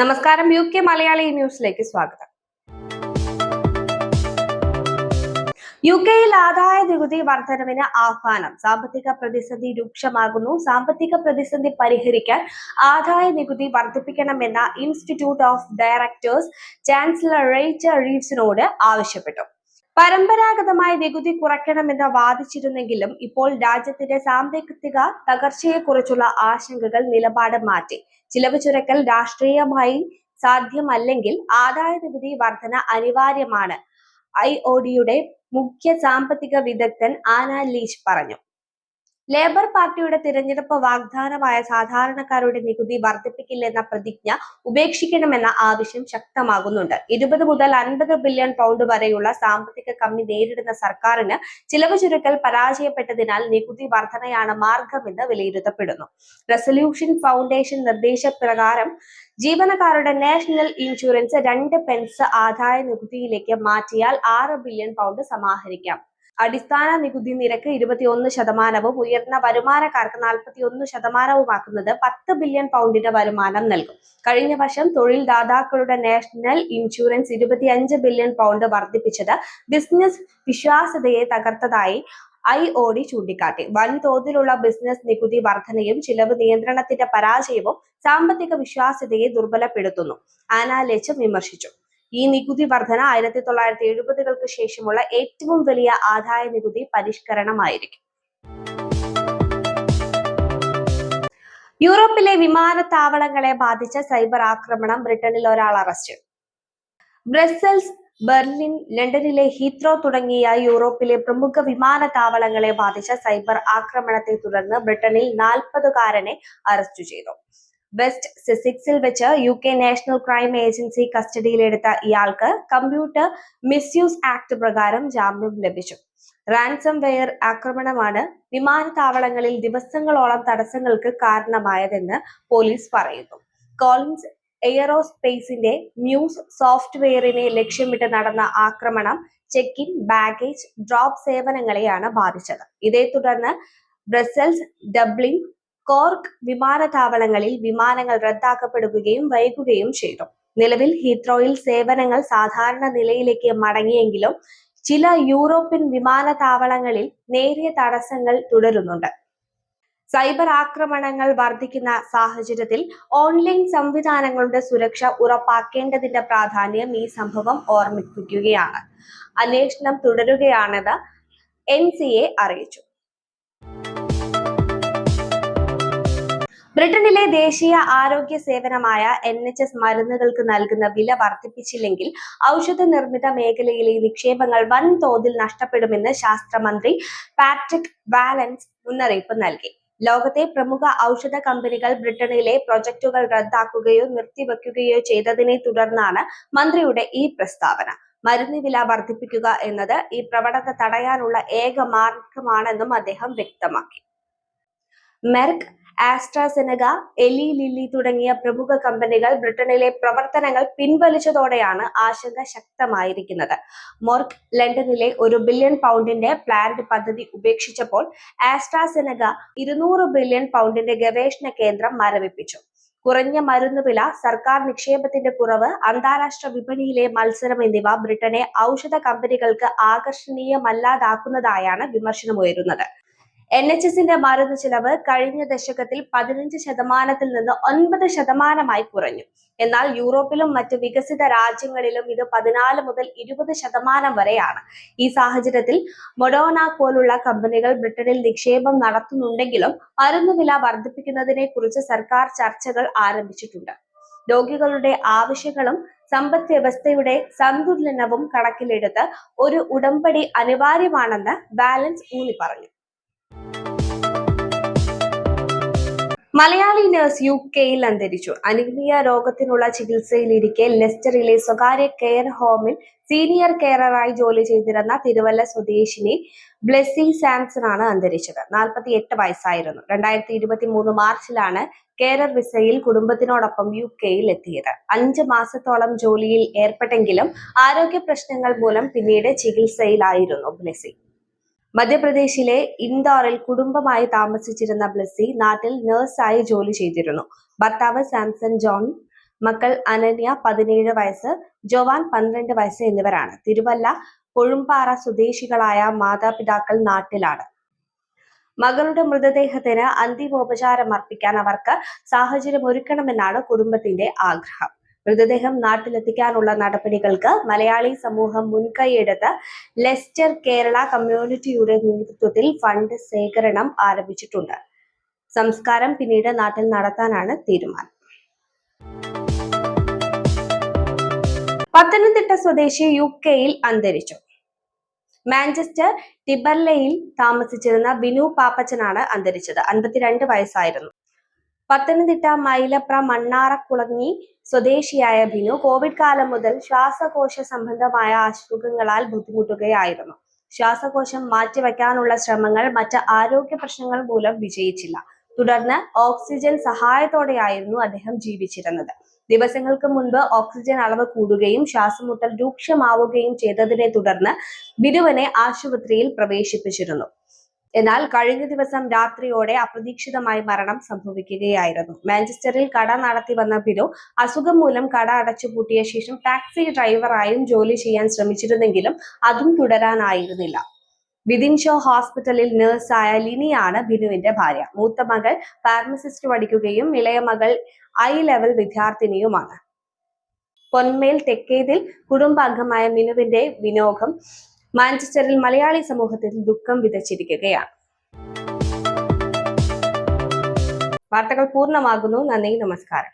നമസ്കാരം U K Malayali ന്യൂസിലേക്ക് സ്വാഗതം. യു കെയിൽ ആദായ നികുതി വർധനവിന് ആഹ്വാനം. സാമ്പത്തിക പ്രതിസന്ധി രൂക്ഷമാകുന്നു. സാമ്പത്തിക പ്രതിസന്ധി പരിഹരിക്കാൻ ആദായ നികുതി വർദ്ധിപ്പിക്കണമെന്ന institute of directors chancellor Rachel റീവ്സിനോട് ആവശ്യപ്പെട്ടു. പരമ്പരാഗതമായ നികുതി കുറയ്ക്കണമെന്ന് വാദിച്ചിരുന്നെങ്കിലും ഇപ്പോൾ രാജ്യത്തിന്റെ സാമ്പത്തിക തകർച്ചയെക്കുറിച്ചുള്ള ആശങ്കകൾ നിലപാട് മാറ്റി. ചിലവ് ചുരക്കൽ രാഷ്ട്രീയമായി സാധ്യമല്ലെങ്കിൽ ആദായ നികുതി വർധന അനിവാര്യമാണ്. ഐ ഒ ഡിയുടെ മുഖ്യ സാമ്പത്തിക വിദഗ്ധൻ ആന ലീച്ച് പറഞ്ഞു. ലേബർ പാർട്ടിയുടെ തിരഞ്ഞെടുപ്പ് വാഗ്ദാനമായ സാധാരണക്കാരുടെ നികുതി വർദ്ധിപ്പിക്കില്ലെന്ന പ്രതിജ്ഞ ഉപേക്ഷിക്കണമെന്ന ആവശ്യം ശക്തമാകുന്നുണ്ട്. ഇരുപത് മുതൽ അൻപത് ബില്യൺ പൗണ്ട് വരെയുള്ള സാമ്പത്തിക കമ്മി നേരിടുന്ന സർക്കാരിന് ചിലവ് ചുരുക്കൽ പരാജയപ്പെട്ടതിനാൽ നികുതി വർധനയാണ് മാർഗമെന്ന് വിലയിരുത്തപ്പെടുന്നു. റെസൊല്യൂഷൻ ഫൗണ്ടേഷൻ നിർദ്ദേശപ്രകാരം ജീവനക്കാരുടെ നാഷണൽ ഇൻഷുറൻസ് രണ്ട് പെൻസ് ആദായ നികുതിയിലേക്ക് മാറ്റിയാൽ ആറ് ബില്യൺ പൗണ്ട് സമാഹരിക്കാം. അടിസ്ഥാന നികുതി നിരക്ക് ഇരുപത്തിയൊന്ന് ശതമാനവും ഉയർന്ന വരുമാനക്കാർക്ക് നാൽപ്പത്തിയൊന്ന് ശതമാനവുമാക്കുന്നത് പത്ത് ബില്യൺ പൗണ്ടിന്റെ വരുമാനം നൽകും. കഴിഞ്ഞ വർഷം തൊഴിൽ ദാതാക്കളുടെ നാഷണൽ ഇൻഷുറൻസ് ഇരുപത്തിയഞ്ച് ബില്യൺ പൗണ്ട് വർദ്ധിപ്പിച്ചത് ബിസിനസ് വിശ്വാസ്യതയെ തകർത്തതായി ഐ ഒ ഡി ചൂണ്ടിക്കാട്ടി. വൻതോതിലുള്ള ബിസിനസ് നികുതി വർധനയും ചിലവ് നിയന്ത്രണത്തിന്റെ പരാജയവും സാമ്പത്തിക വിശ്വാസ്യതയെ ദുർബലപ്പെടുത്തുന്നു. ആനാലേച്ച് വിമർശിച്ചു. ഈ നികുതി വർധന ആയിരത്തി തൊള്ളായിരത്തി എഴുപതുകൾക്ക് ശേഷമുള്ള ഏറ്റവും വലിയ ആദായ നികുതി പരിഷ്കരണമായിരിക്കും. യൂറോപ്പിലെ വിമാനത്താവളങ്ങളെ ബാധിച്ച സൈബർ ആക്രമണം ബ്രിട്ടനിൽ ഒരാൾ അറസ്റ്റ്. ബ്രസൽസ് ബെർലിൻ ലണ്ടനിലെ ഹീത്രോ തുടങ്ങിയ യൂറോപ്പിലെ പ്രമുഖ വിമാനത്താവളങ്ങളെ ബാധിച്ച സൈബർ ആക്രമണത്തെ തുടർന്ന് ബ്രിട്ടനിൽ നാൽപ്പതുകാരനെ അറസ്റ്റ് ചെയ്തു. വെസ്റ്റ് സെസിക്സിൽ വെച്ച് U K national crime agency കസ്റ്റഡിയിലെടുത്ത ഇയാൾക്ക് കമ്പ്യൂട്ടർ മിസ്യൂസ് ആക്ട് പ്രകാരം ജാമ്യം ലഭിച്ചു. റാൻസം വെയർ ആക്രമണമാണ് വിമാനത്താവളങ്ങളിൽ ദിവസങ്ങളോളം തടസ്സങ്ങൾക്ക് കാരണമായതെന്ന് പോലീസ് പറയുന്നു. കോളിൻസ് എയറോസ്പേസിന്റെ മ്യൂസ് സോഫ്റ്റ്വെയറിനെ ലക്ഷ്യമിട്ട് നടന്ന ആക്രമണം ചെക്ക് ഇൻ ബാഗേജ് ഡ്രോപ്പ് സേവനങ്ങളെയാണ് ബാധിച്ചത്. ഇതേ തുടർന്ന് ബ്രസൽസ് ഡബ്ലിൻ കോർക്ക് വിമാനത്താവളങ്ങളിൽ വിമാനങ്ങൾ റദ്ദാക്കപ്പെടുകയും വൈകുകയും ചെയ്തു. നിലവിൽ ഹീത്രോയിൽ സേവനങ്ങൾ സാധാരണ നിലയിലേക്ക് മടങ്ങിയെങ്കിലും ചില യൂറോപ്യൻ വിമാനത്താവളങ്ങളിൽ നേരിയ തടസ്സങ്ങൾ തുടരുന്നുണ്ട്. സൈബർ ആക്രമണങ്ങൾ വർദ്ധിക്കുന്ന സാഹചര്യത്തിൽ ഓൺലൈൻ സംവിധാനങ്ങളുടെ സുരക്ഷ ഉറപ്പാക്കേണ്ടതിന്റെ പ്രാധാന്യം ഈ സംഭവം ഓർമ്മിപ്പിക്കുകയാണ്. അന്വേഷണം തുടരുകയാണെന്ന് എൻ അറിയിച്ചു. ബ്രിട്ടനിലെ ദേശീയ ആരോഗ്യ സേവനമായ എൻ എച്ച് എസ് മരുന്നുകൾക്ക് നൽകുന്ന വില വർദ്ധിപ്പിച്ചില്ലെങ്കിൽ ഔഷധ നിർമ്മിത മേഖലയിലെ നിക്ഷേപങ്ങൾ വൻതോതിൽ നഷ്ടപ്പെടുമെന്ന് ശാസ്ത്രമന്ത്രി പാട്രിക് വാലൻസ് മുന്നറിയിപ്പ് നൽകി. ലോകത്തെ പ്രമുഖ ഔഷധ കമ്പനികൾ ബ്രിട്ടനിലെ പ്രൊജക്ടുകൾ റദ്ദാക്കുകയോ നിർത്തിവെക്കുകയോ ചെയ്തതിനെ തുടർന്നാണ് മന്ത്രിയുടെ ഈ പ്രസ്താവന. മരുന്ന് വില വർദ്ധിപ്പിക്കുക എന്നത് ഈ പ്രവണത തടയാനുള്ള ഏക മാർഗമാണെന്നും അദ്ദേഹം വ്യക്തമാക്കി. മെർക്ക് ആസ്ട്രാസെനക എലി ലില്ലി തുടങ്ങിയ പ്രമുഖ കമ്പനികൾ ബ്രിട്ടനിലെ പ്രവർത്തനങ്ങൾ പിൻവലിച്ചതോടെയാണ് ആശങ്ക ശക്തമായിരിക്കുന്നത്. മോർക്ക് ലണ്ടനിലെ ഒരു ബില്യൺ പൗണ്ടിന്റെ പ്ലാന്റ് പദ്ധതി ഉപേക്ഷിച്ചപ്പോൾ ആസ്ട്രാസെനക ഇരുന്നൂറ് ബില്യൺ പൗണ്ടിന്റെ ഗവേഷണ കേന്ദ്രം മരവിപ്പിച്ചു കുറഞ്ഞ മരുന്ന് വില സർക്കാർ നിക്ഷേപത്തിന്റെ കുറവ് അന്താരാഷ്ട്ര വിപണിയിലെ മത്സരം എന്നിവ ബ്രിട്ടനെ ഔഷധ കമ്പനികൾക്ക് ആകർഷണീയമല്ലാതാക്കുന്നതായാണ് വിമർശനമുയരുന്നത്. എൻ എച്ച് എസിന്റെ മരുന്ന് ചിലവ് കഴിഞ്ഞ ദശകത്തിൽ പതിനഞ്ച് ശതമാനത്തിൽ നിന്ന് ഒൻപത് ശതമാനമായി കുറഞ്ഞു. എന്നാൽ യൂറോപ്പിലും മറ്റ് വികസിത രാജ്യങ്ങളിലും ഇത് പതിനാല് മുതൽ ഇരുപത് ശതമാനം വരെയാണ്. ഈ സാഹചര്യത്തിൽ മൊഡോണ പോലുള്ള കമ്പനികൾ ബ്രിട്ടനിൽ നിക്ഷേപം നടത്തുന്നുണ്ടെങ്കിലും മരുന്ന് വില വർദ്ധിപ്പിക്കുന്നതിനെ കുറിച്ച് സർക്കാർ ചർച്ചകൾ ആരംഭിച്ചിട്ടുണ്ട്. രോഗികളുടെ ആവശ്യങ്ങളും സമ്പദ് വ്യവസ്ഥയുടെ സന്തുലനവും കണക്കിലെടുത്ത് ഒരു ഉടമ്പടി അനിവാര്യമാണെന്ന് ബാലൻസ് ഊന്നി പറഞ്ഞു മലയാളി നഴ്സ് യു കെയിൽ അന്തരിച്ചു. അനിമിയ രോഗത്തിനുള്ള ചികിത്സയിലിരിക്കെ ലെസ്റ്ററിലെ സ്വകാര്യ കെയർ ഹോമിൽ സീനിയർ കെയററായി ജോലി ചെയ്തിരുന്ന തിരുവല്ല സ്വദേശിനി ബ്ലെസ്സി സാംസൺ ആണ് അന്തരിച്ചത്. നാൽപ്പത്തി എട്ട് വയസ്സായിരുന്നു. രണ്ടായിരത്തി ഇരുപത്തി മൂന്ന് മാർച്ചിലാണ് കെയറർ വിസയിൽ കുടുംബത്തിനോടൊപ്പം യു കെയിൽ എത്തിയത്. അഞ്ച് മാസത്തോളം ജോലിയിൽ ഏർപ്പെട്ടെങ്കിലും ആരോഗ്യ പ്രശ്നങ്ങൾ മൂലം പിന്നീട് ചികിത്സയിലായിരുന്നു ബ്ലെസ്സി. മധ്യപ്രദേശിലെ ഇന്ദോറിൽ കുടുംബമായി താമസിച്ചിരുന്ന ബ്ലസ്സി നാട്ടിൽ നഴ്സായി ജോലി ചെയ്തിരുന്നു. ഭർത്താവ് സാംസൺ ജോൺ മക്കൾ അനന്യ പതിനേഴ് വയസ്സ് ജോവാൻ പന്ത്രണ്ട് വയസ്സ് എന്നിവരാണ്. തിരുവല്ല കൊഴുമ്പാറ സ്വദേശികളായ മാതാപിതാക്കൾ നാട്ടിലാണ്. മകളുടെ മൃതദേഹത്തിന് അന്തിമോപചാരം അർപ്പിക്കാൻ അവർക്ക് സാഹചര്യം ഒരുക്കണമെന്നാണ് കുടുംബത്തിന്റെ ആഗ്രഹം. മൃതദേഹം നാട്ടിലെത്തിക്കാനുള്ള നടപടികൾക്ക് മലയാളി സമൂഹം മുൻകൈയെടുത്ത് ലെസ്റ്റർ കേരള കമ്മ്യൂണിറ്റിയുടെ നേതൃത്വത്തിൽ ഫണ്ട് ശേഖരണം ആരംഭിച്ചിട്ടുണ്ട്. സംസ്കാരം പിന്നീട് നാട്ടിൽ നടത്താനാണ് തീരുമാനം. പത്തനംതിട്ട സ്വദേശി യു കെയിൽ അന്തരിച്ചു. മാഞ്ചസ്റ്റർ ടിബർലയിൽ താമസിച്ചിരുന്ന ബിനു പാപ്പച്ചനാണ് അന്തരിച്ചത്. അൻപത്തിരണ്ട് വയസ്സായിരുന്നു. പത്തനംതിട്ട മൈലപ്ര മണ്ണാറക്കുളങ്ങി സ്വദേശിയായ ബിനു കോവിഡ് കാലം മുതൽ ശ്വാസകോശ സംബന്ധമായ അസുഖങ്ങളാൽ ബുദ്ധിമുട്ടുകയായിരുന്നു. ശ്വാസകോശം മാറ്റിവെക്കാനുള്ള ശ്രമങ്ങൾ മറ്റ് ആരോഗ്യ പ്രശ്നങ്ങൾ മൂലം വിജയിച്ചില്ല. തുടർന്ന് ഓക്സിജൻ സഹായത്തോടെയായിരുന്നു അദ്ദേഹം ജീവിച്ചിരുന്നത്. ദിവസങ്ങൾക്ക് മുൻപ് ഓക്സിജൻ അളവ് കൂടുകയും ശ്വാസമുട്ടൽ രൂക്ഷമാവുകയും ചെയ്തതിനെ തുടർന്ന് ബിനുവിനെ ആശുപത്രിയിൽ പ്രവേശിപ്പിച്ചിരുന്നു. എന്നാൽ കഴിഞ്ഞ ദിവസം രാത്രിയോടെ അപ്രതീക്ഷിതമായി മരണം സംഭവിക്കുകയായിരുന്നു. മാഞ്ചസ്റ്ററിൽ കട നടത്തി വന്ന ബിനു അസുഖം മൂലം കട അടച്ചുപൂട്ടിയ ശേഷം ടാക്സി ഡ്രൈവറായും ജോലി ചെയ്യാൻ ശ്രമിച്ചിരുന്നെങ്കിലും അതും തുടരാനായിരുന്നില്ല. വിതിൻ ഷോ ഹോസ്പിറ്റലിൽ നഴ്സായ ലിനിയാണ് ബിനുവിന്റെ ഭാര്യ. മൂത്ത മകൾ ഫാർമസിസ്റ്റ് പഠിക്കുകയും ഇളയ മകൾ ഐ ലെവൽ വിദ്യാർത്ഥിനിയുമാണ്. പൊന്മേൽ തെക്കേതിൽ കുടുംബാംഗമായ മിനുവിന്റെ വിനോദം മാഞ്ചസ്റ്ററിൽ മലയാളി സമൂഹത്തിൽ ദുഃഖം വിതച്ചിരിക്കുകയാണ്. വാർത്തകൾ പൂർണമാകുന്നു. നന്ദി നമസ്കാരം.